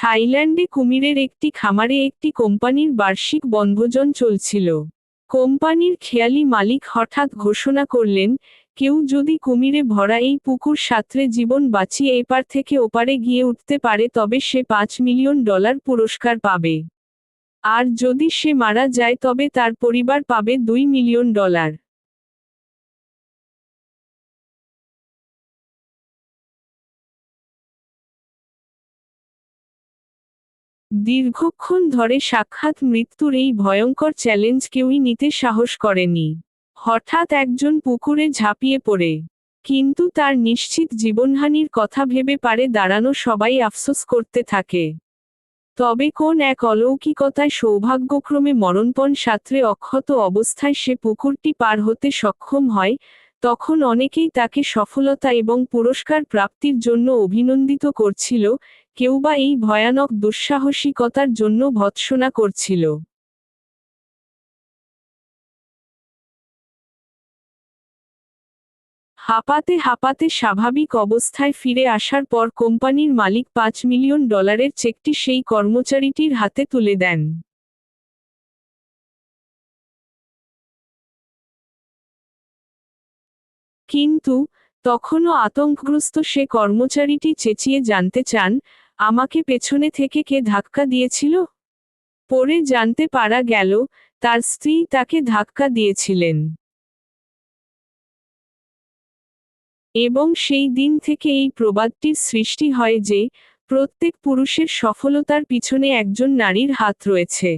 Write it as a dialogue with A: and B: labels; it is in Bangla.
A: থাইল্যান্ডে কুমিরের একটি খামারে একটি কোম্পানির বার্ষিক বনভোজন চলছিল। কোম্পানির খেয়ালি মালিক হঠাৎ ঘোষণা করলেন, কেউ যদি কুমিরে ভরা এই পুকুর সাঁতরে জীবন বাঁচিয়ে এপার থেকে ওপারে গিয়ে উঠতে পারে তবে সে পাঁচ মিলিয়ন ডলার পুরস্কার পাবে। আর যদি সে মারা যায় তবে তার পরিবার পাবে দুই মিলিয়ন ডলার। দীর্ঘক্ষণ ধরে সাক্ষাৎ মৃত্যুর এই ভয়ঙ্কর চ্যালেঞ্জ কেউই নিতে সাহস করেনি। হঠাৎ একজন পুকুরে ঝাঁপিয়ে পড়ে। কিন্তু তার নিশ্চিত জীবনহানির কথা ভেবে পারে দাঁড়ানো সবাই আফসোস করতে থাকে। তবে কোন এক অলৌকিকতায় সৌভাগ্যক্রমে মরণপণ সাঁতরে অক্ষত অবস্থায় সে পুকুরটি পার হতে সক্ষম হয় তখন অনেকেই তাকে সফলতা এবং পুরস্কার প্রাপ্তির জন্য অভিনন্দিত করছিল, কেউ বা এই ভয়ানক দুঃসাহসিকতার জন্য ভৎসনা করছিল। হাঁপাতে হাঁপাতে স্বাভাবিক অবস্থায় ফিরে আসার পর কোম্পানির মালিক পাঁচ মিলিয়ন ডলারের চেকটি সেই কর্মচারীটির হাতে তুলে দেন। কিন্তু তখনও আতঙ্কগ্রস্ত সে কর্মচারীটি চেঁচিয়ে জানতে চান, আমাকে পেছনে থেকে কে ধাক্কা দিয়েছিল? পরে জানতে পারা গেল, তার স্ত্রী তাকে ধাক্কা দিয়েছিলেন। এবং সেই দিন থেকে এই প্রবাদটির সৃষ্টি হয় যে, প্রত্যেক পুরুষের সফলতার পিছনে একজন নারীর হাত রয়েছে।